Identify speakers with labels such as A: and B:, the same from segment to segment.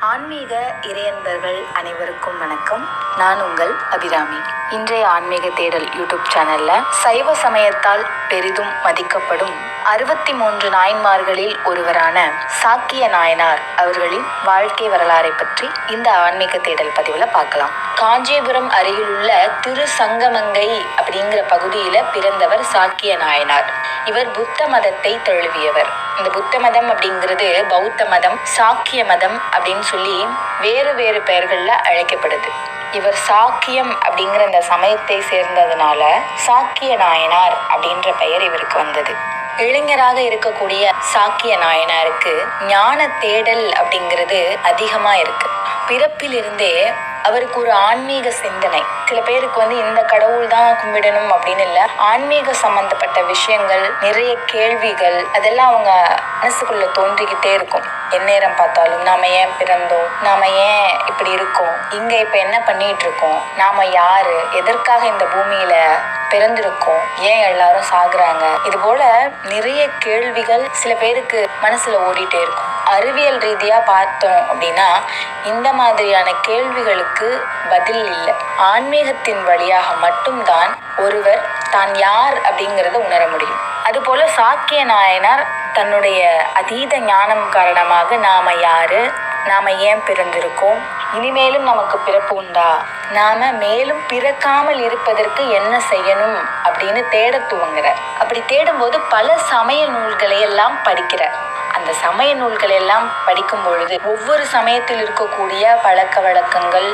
A: ஆன்மீக இறையன்பர்கள் அனைவருக்கும் வணக்கம். நான் உங்கள் அபிராமி. இன்றைய ஆன்மீக தேடல் யூடியூப் சேனல்ல சைவ சமயத்தால் பெரிதும் மதிக்கப்படும் அறுபத்தி மூன்று நாயன்மார்களில் ஒருவரான சாக்கிய நாயனார் அவர்களின் வாழ்க்கை வரலாறை பற்றி இந்த ஆன்மீக தேடல் பதிவுல பார்க்கலாம். காஞ்சிபுரம் அருகிலுள்ள திரு சங்கமங்கை அப்படிங்கிற பகுதியில பிறந்தவர் சாக்கிய நாயனார். இவர் புத்த மதத்தை தழுவியவர். இந்த புத்த மதம் அப்படிங்கிறது பௌத்த மதம் சாக்கிய மதம் அப்படின்னு சொல்லி வேறு வேறு பெயர்கள்ல அழைக்கப்படுது. இவர் சாக்கியம் அப்படிங்கிற அந்த சமயத்தை சேர்ந்ததுனால சாக்கிய நாயனார் அப்படின்ற பெயர் இவருக்கு வந்தது. இளைஞராக இருக்கக்கூடிய சாக்கிய நாயனாருக்கு ஞான தேடல் அப்படிங்கிறது அதிகமா இருக்கு. பிறப்பிலிருந்தே அவருக்கு ஒரு ஆன்மீக சிந்தனை. சில பேருக்கு வந்து இந்த கடவுள் தான் கும்பிடணும் அப்படின்னு இல்லை. ஆன்மீக சம்பந்தப்பட்ட விஷயங்கள் நிறைய கேள்விகள் அதெல்லாம் அவங்க மனசுக்குள்ள தோன்றிக்கிட்டே இருக்கும். எந்நேரம் பார்த்தாலும் நாம ஏன் பிறந்தோம்? நாம ஏன் இப்படி இருக்கோம்? இங்க இப்ப என்ன பண்ணிட்டு இருக்கோம்? நாம யாரு? எதற்காக இந்த பூமியில பிறந்திருக்கோம்? ஏன் எல்லாரும் சாகுறாங்க? இது போல நிறைய கேள்விகள் சில பேருக்கு மனசுல ஓடிட்டே இருக்கும். அறிவியல் ரீதியாக பார்த்தோம் அப்படின்னா இந்த மாதிரியான கேள்விகளுக்கு பதில் இல்லை. ஆன்மீகத்தின் வழியாக மட்டும்தான் ஒருவர் தான் யார் அப்படிங்கிறத உணர முடியும். அதுபோல சாக்கிய நாயனார் தன்னுடைய அதீத ஞானம் காரணமாக நாம யாரு? நாம ஏன் பிறந்திருக்கோம்? இனிமேலும் நமக்கு பிறப்பு உண்டா? நாம மேலும் பிறக்காமல் இருப்பதற்கு என்ன செய்யணும் அப்படின்னு தேட துவங்குறார். அப்படி தேடும்போது பல சமய நூல்களை எல்லாம் படிக்கிறார். அந்த சமய நூல்கள் எல்லாம் படிக்கும் பொழுது ஒவ்வொரு சமயத்தில் இருக்கக்கூடிய பழக்க வழக்கங்கள்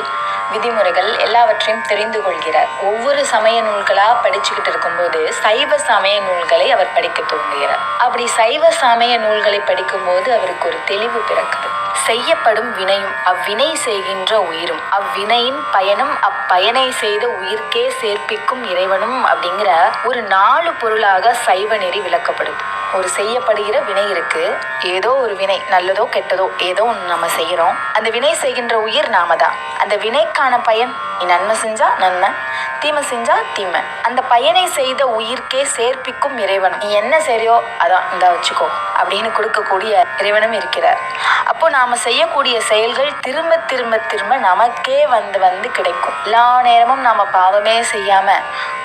A: விதிமுறைகள் எல்லாவற்றையும் தெரிந்து கொள்கிறார். ஒவ்வொரு சமய நூல்களா படிச்சுக்கிட்டு இருக்கும்போது சைவ சமய நூல்களை அவர் படிக்க துவங்குகிறார். அப்படி சைவ சமய நூல்களை படிக்கும்போது அவருக்கு ஒரு தெளிவு பிறக்குது. செய்யப்படும் வினையும் அவ்வினை செய்கின்ற உயிரும் அவ்வினையின் பயனும் அப்பயனை செய்த உயிர்க்கே சேர்ப்பிக்கும் இறைவனும் அப்படிங்கிற ஒரு நாலு பொருளாக சைவ நெறி விளக்கப்படுது. ஒரு செய்யப்படுகிற வினை இருக்கு. ஏதோ ஒரு வினை நல்லதோ கெட்டதோ ஏதோ ஒன்று நம்ம செய்கிறோம் அந்த வினை செய்கின்ற உயிர் நாம தான். அந்த வினைக்கான பயன் நீ நன்மை செஞ்சா நன்மை தீமை செஞ்சா தீமை. அந்த பயனை செய்த உயிர்க்கே சேர்ப்பிக்கும் இறைவனும். நீ என்ன சரியோ அதான் இந்த வச்சுக்கோ அப்படின்னு கொடுக்கக்கூடிய இறைவனும் இருக்கிறார். அப்போ நாம செய்யக்கூடிய செயல்கள் திரும்ப திரும்ப திரும்ப நமக்கே வந்து வந்து கிடைக்கும். எல்லா நேரமும் நாம பாவமே செய்யாம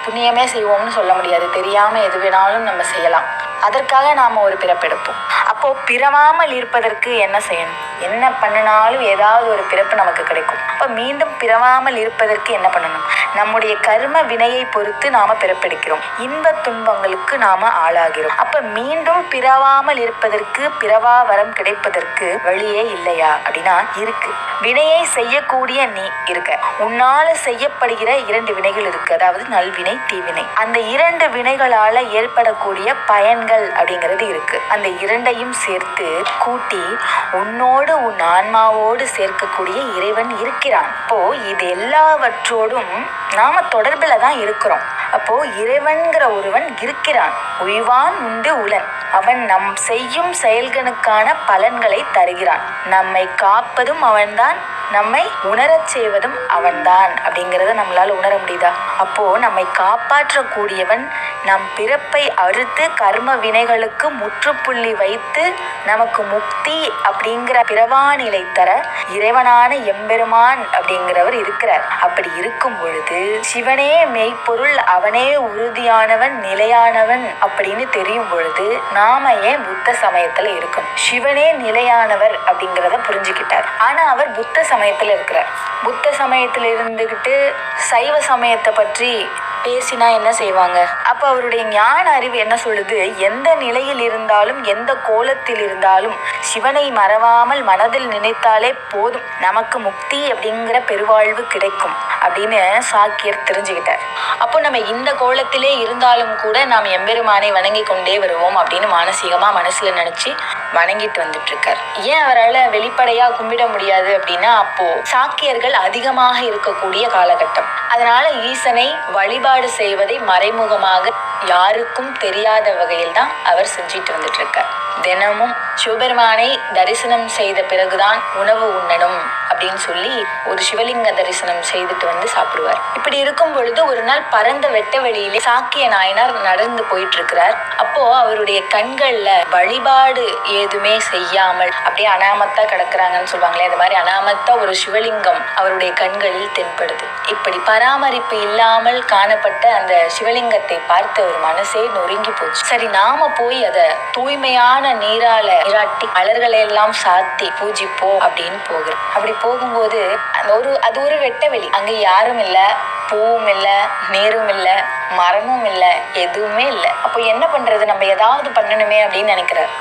A: புண்ணியமே செய்வோம்னு சொல்ல முடியாது. தெரியாம எது வேணாலும் நம்ம செய்யலாம். அதற்காக நாம ஒரு பிறப்பெடுப்போம். அப்போ பிறவாமல் இருப்பதற்கு என்ன செய்யணும்? என்ன பண்ணினாலும் ஏதாவது ஒரு பிறப்பு நமக்கு கிடைக்கும். அப்போ மீண்டும் பிறவாமல் இருப்பதற்கு என்ன பண்ணணும்? நம்முடைய கர்ம வினையை பொறுத்து நாம பிறப்பெடுக்கிறோம். இன்ப துன்பங்களுக்கு நாம ஆளாகிறோம். அப்ப மீண்டும் பிறவாமல் இருப்பதற்கு பிறவா வரம் கிடைப்பதற்கு வழியே இல்லையா? அப்படின்னா இருக்கு. வினையை செய்யக்கூடிய நீ இருக்க. உன்னால செய்யப்படுகிற இரண்டு வினைகள் இருக்கு. அதாவது நல்வினை தீவினை. அந்த இரண்டு வினைகளால ஏற்படக்கூடிய பயன்கள் அப்படிங்கிறது இருக்கு. அந்த இரண்டையும் சேர்த்து கூட்டி உன்னோடு உன் ஆன்மாவோடு சேர்க்கக்கூடிய இறைவன் இருக்கிறான். அப்போ இது எல்லாவற்றோடும் நாம தொடர்பில் தான் இருக்கிறோம். அப்போ இறைவன்கிற ஒருவன் இருக்கிறான். உய்வான் உண்டு உலன். அவன் நம் செய்யும் செயல்களுக்கான பலன்களை தருகிறான். நம்மை காப்பதும் அவன்தான் நம்மை உணரச் செய்வதும் அவன்தான் அப்படிங்கிறத நம்மளால உணர முடியுதா? அப்போ நம்மை காப்பாற்றக்கூடியவன் நம் பிறப்பை அறுத்து கர்ம வினைகளுக்கு முற்றுப்புள்ளி வைத்து நமக்கு முக்தி அப்படிங்கிற பிறவா நிலை தர இறைவனான எம்பெருமான் அப்படிங்கிறவர் இருக்கிறார். அப்படி இருக்கும் பொழுது சிவனே மெய்ப்பொருள் அவனே உறுதியானவன் நிலையானவன் அப்படின்னு தெரியும் பொழுது நாம ஏன் புத்த சமயத்துல இருக்கணும்? சிவனே நிலையானவர் அப்படிங்கிறத புரிஞ்சுக்கிட்டார். ஆனா அவர் புத்த சமயத்துல இருக்கிறார். புத்த சமயத்துல இருந்துகிட்டு சைவ சமயத்தை பற்றி பேசினா என்ன செய்வாங்க? அப்ப அவருடைய ஞான அறிவு என்ன சொல்லுது? எந்த நிலையில் இருந்தாலும் எந்த கோலத்தில் இருந்தாலும் சிவனை மறவாமல் மனதில் நினைத்தாலே போதும். நமக்கு முக்தி அப்படிங்கிற பெருவாழ்வு கிடைக்கும் அப்படின்னு சாக்கியர் தெரிஞ்சுக்கிட்டார். அப்போ நம்ம இந்த கோலத்திலே இருந்தாலும் கூட நாம் எம்பெருமானை வணங்கி கொண்டே வருவோம் அப்படின்னு மானசீகமா மனசுல நினைச்சு வணங்கிட்டு வந்துட்டு இருக்கார் ஏன் அவரால் வெளிப்படையா கும்பிட முடியாது அப்படின்னா அப்போ சாக்கியர்கள் அதிகமாக இருக்கக்கூடிய காலகட்டம். அதனால ஈசனை வழிபாடு செய்வதை மறைமுகமாக யாருக்கும் தெரியாத வகையில் தான் அவர் செஞ்சிட்டு வந்துட்டு இருக்கார் தினமும் சிவபெருமானை தரிசனம் செய்த பிறகுதான் உணவு உண்ணணும் அப்படின்னு சொல்லி ஒரு சிவலிங்க தரிசனம் செய்துட்டு வந்து சாப்பிடுவார். இப்படி இருக்கும் பொழுது ஒரு நாள் பரந்த வெட்ட வெளியிலே சாக்கிய நாயனார் நடந்து போயிட்டு இருக்கிறார் அப்போ அவருடைய கண்கள்ல வழிபாடு ஏதுமே செய்யாமல் அப்படியே அனாமத்தா கிடக்குறாங்கன்னு சொல்லுவாங்களே அது மாதிரி அனாமத்தா ஒரு சிவலிங்கம் அவருடைய கண்களில் தென்படுது. இப்படி பராமரிப்பு இல்லாமல் காணப்பட்ட அந்த சிவலிங்கத்தை பார்த்த ஒரு மனசே நொறுங்கி போச்சு. சரி நாம போய் அதை தூய்மையான நீரால நீராட்டி மலர்களை எல்லாம் சாத்தி பூஜிப்போம் அப்படின்னு போகிறோம். அப்படி போகும்போது அந்த ஒரு அது ஒரு வெட்ட வெளி அங்க யாரும் இல்ல. பூவும் இல்லை நீரும் இல்லை மரமும் இல்லை எதுவுமே இல்லை. அப்போ என்ன பண்ணுறது நம்ம ஏதாவது பண்ணணுமே அப்படின்னு நினைக்கிறார்.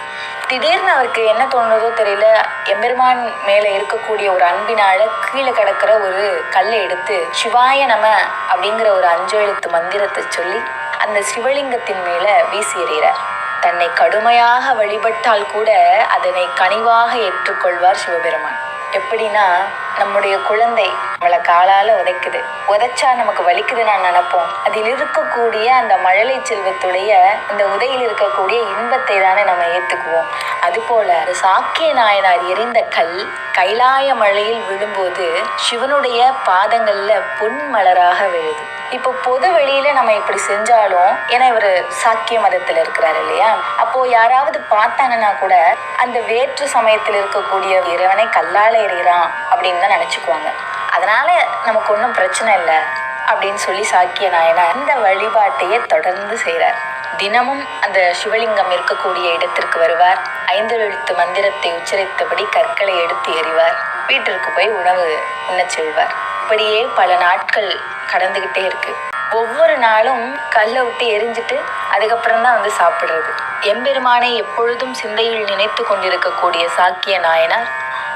A: திடீர்னு அவருக்கு என்ன தோணுதோ தெரியல. எம்பெருமான் மேலே இருக்கக்கூடிய ஒரு அன்பினால கீழே கிடக்கிற ஒரு கல்லை எடுத்து சிவாய நம அப்படிங்கிற ஒரு அஞ்சு எழுத்து மந்திரத்தை சொல்லி அந்த சிவலிங்கத்தின் மேலே வீசி எறிகிறார். தன்னை கடுமையாக வழிபட்டால் கூட அதனை கனிவாக ஏற்றுக்கொள்வார் சிவபெருமான். எப்படின்னா நம்முடைய குழந்தை நம்மளை காலால உதைக்குது. உதைச்சா நமக்கு வலிக்குது நான் நினைப்போம். அதில் இருக்கக்கூடிய அந்த மழலை செல்வத்துடைய அந்த உதையில் இருக்கக்கூடிய இன்பத்தை தானே நம்ம ஏத்துக்குவோம். அதுபோல அந்த சாக்கிய நாயனார் எரிந்த கல் கைலாய மழையில் விழும்போது சிவனுடைய பாதங்கள்ல பொன் மலராக விழுது. இப்போ பொது வெளியில நம்ம இப்படி செஞ்சாலும் ஏன்னா இவர் சாக்கிய மதத்துல இருக்கிறாரு இல்லையா? அப்போ யாராவது பார்த்தாங்கன்னா கூட அந்த வேற்று சமயத்தில் இருக்கக்கூடிய இறைவனை கல்லால எறிகிறான் அப்படின்னு தான் நினைச்சுக்குவாங்க. அதனால நமக்கு ஒன்றும் பிரச்சனை இல்லை அப்படின்னு சொல்லி சாக்கிய நாயனார் இந்த வழிபாட்டையே தொடர்ந்து செய்கிறார் தினமும் அந்த சிவலிங்கம் இருக்கக்கூடிய இடத்திற்கு வருவார். ஐந்து எழுத்து மந்திரத்தை உச்சரித்தபடி கற்களை எடுத்து எறிவார். வீட்டிற்கு போய் உணவு உண்ணச் செல்வார். இப்படியே பல நாட்கள் கடந்துகிட்டே இருக்கு. ஒவ்வொரு நாளும் கல்லை விட்டு எரிஞ்சிட்டு அதுக்கப்புறம் தான் வந்து சாப்பிடுறது. எம்பெருமானை எப்பொழுதும் சிந்தையில் நினைத்து கொண்டிருக்கக்கூடிய சாக்கிய நாயனார்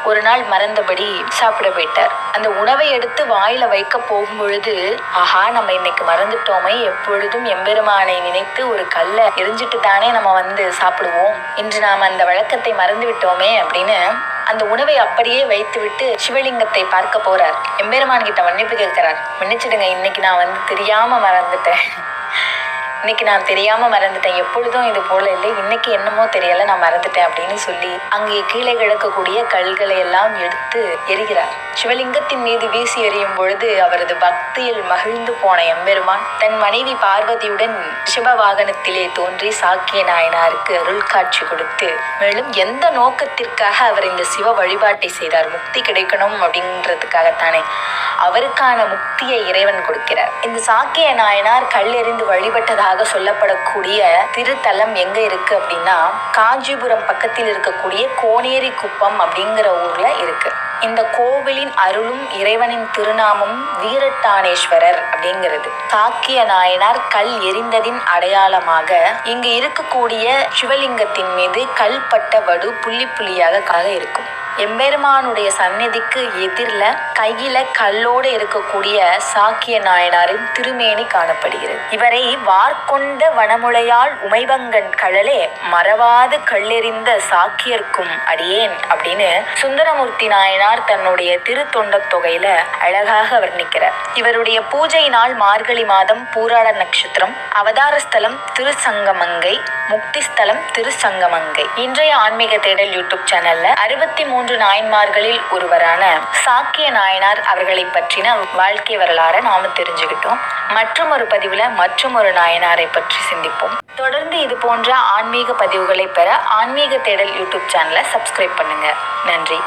A: ஒரு நாள் மறந்தபடி சாப்பிட போயிட்டார். அந்த உணவை எடுத்து வாயில வைக்க போகும் பொழுது ஆஹா நம்ம இன்னைக்கு மறந்துட்டோமே. எப்பொழுதும் எம்பெருமானை நினைத்து ஒரு கல்லை எரிஞ்சிட்டு தானே நம்ம வந்து சாப்பிடுவோம். இன்று நாம் அந்த வழக்கத்தை மறந்து விட்டோமே அப்படின்னு அந்த உணவை அப்படியே வைத்துவிட்டு சிவலிங்கத்தை பார்க்க போறார். எம்பெருமான் கிட்ட மன்னிப்பு கேட்கிறார். மன்னிச்சிடுங்க இன்னைக்கு நான் வந்து தெரியாம மறந்துட்டேன். இன்னைக்கு நான் தெரியாம மறந்துட்டேன். எப்பொழுதும் இது போல இல்லை. இன்னைக்கு என்னமோ தெரியல நான் மறந்துட்டேன் அப்படின்னு சொல்லி அங்கே கீழே கிடக்கக்கூடிய கல்களை எல்லாம் எடுத்து எரிகிறார் சிவலிங்கத்தின் மீது வீசி எறியும் பொழுது அவரது பக்தியில் மகிழ்ந்து போன எம்பெருமான் தன் மனைவி பார்வதியுடன் சிவ வாகனத்திலே தோன்றி சாக்கிய நாயனாருக்கு அருள் காட்சி கொடுத்து மேலும் எந்த நோக்கத்திற்காக அவர் இந்த சிவ வழிபாட்டை செய்தார்? முக்தி கிடைக்கணும் அப்படின்றதுக்காகத்தானே அவருக்கான முக்தியை இறைவன் கொடுக்கிறார். இந்த சாக்கிய நாயனார் கல் எறிந்து வழிபட்டதாக சொல்லப்படக்கூடிய திருத்தலம் எங்க இருக்கு அப்படின்னா காஞ்சிபுரம் பக்கத்தில் இருக்கக்கூடிய கோனேரி குப்பம் அப்படிங்கிற ஊர்ல இருக்கு. இந்த கோவிலின் அருளும் இறைவனின் திருநாமம் வீரட்டானேஸ்வரர் அப்படிங்கிறது. காக்கிய நாயனார் கல் எரிந்ததின் அடையாளமாக இங்கு இருக்கக்கூடிய சிவலிங்கத்தின் மீது கல்பட்ட வடு புள்ளி புள்ளியாக காக இருக்கும். எம்பெருமானுடைய சந்நிதிக்கு எதிரில் கையில கல்லோடு இருக்கக்கூடிய சாக்கிய நாயனாரின் திருமேனி காணப்படுகிறது. இவரை வார்கொண்ட வனமுலையால் உமைவங்கன் கழலே மறவாது கல்லெறிந்த சாக்கியர்க்கும் அடியேன் அப்படின்னு சுந்தரமூர்த்தி நாயனார் தன்னுடைய திருத்தொண்ட தொகையில அழகாக வர்ணிக்கிறார். இவருடைய பூஜை நாள் மார்கழி மாதம் பூராட நட்சத்திரம் அவதாரஸ்தலம் திருசங்கமங்கை முக்தி ஸ்தலம் திருசங்கமங்கை. இன்றைய ஆன்மீக தேடல் யூடியூப் சேனல்ல அறுபத்தி மூன்று நாயன்மார்களில் ஒருவரான சாக்கிய நாயனார் அவர்களை பற்றின வாழ்க்கை வரலாறை நாம தெரிஞ்சுக்கிட்டோம். மற்றும் ஒரு பதிவுல மற்றும் ஒரு நாயனாரை பற்றி சிந்திப்போம். தொடர்ந்து இது போன்ற ஆன்மீக பதிவுகளை பெற ஆன்மீக தேடல் யூடியூப் சேனலை சப்ஸ்கிரைப் பண்ணுங்க. நன்றி.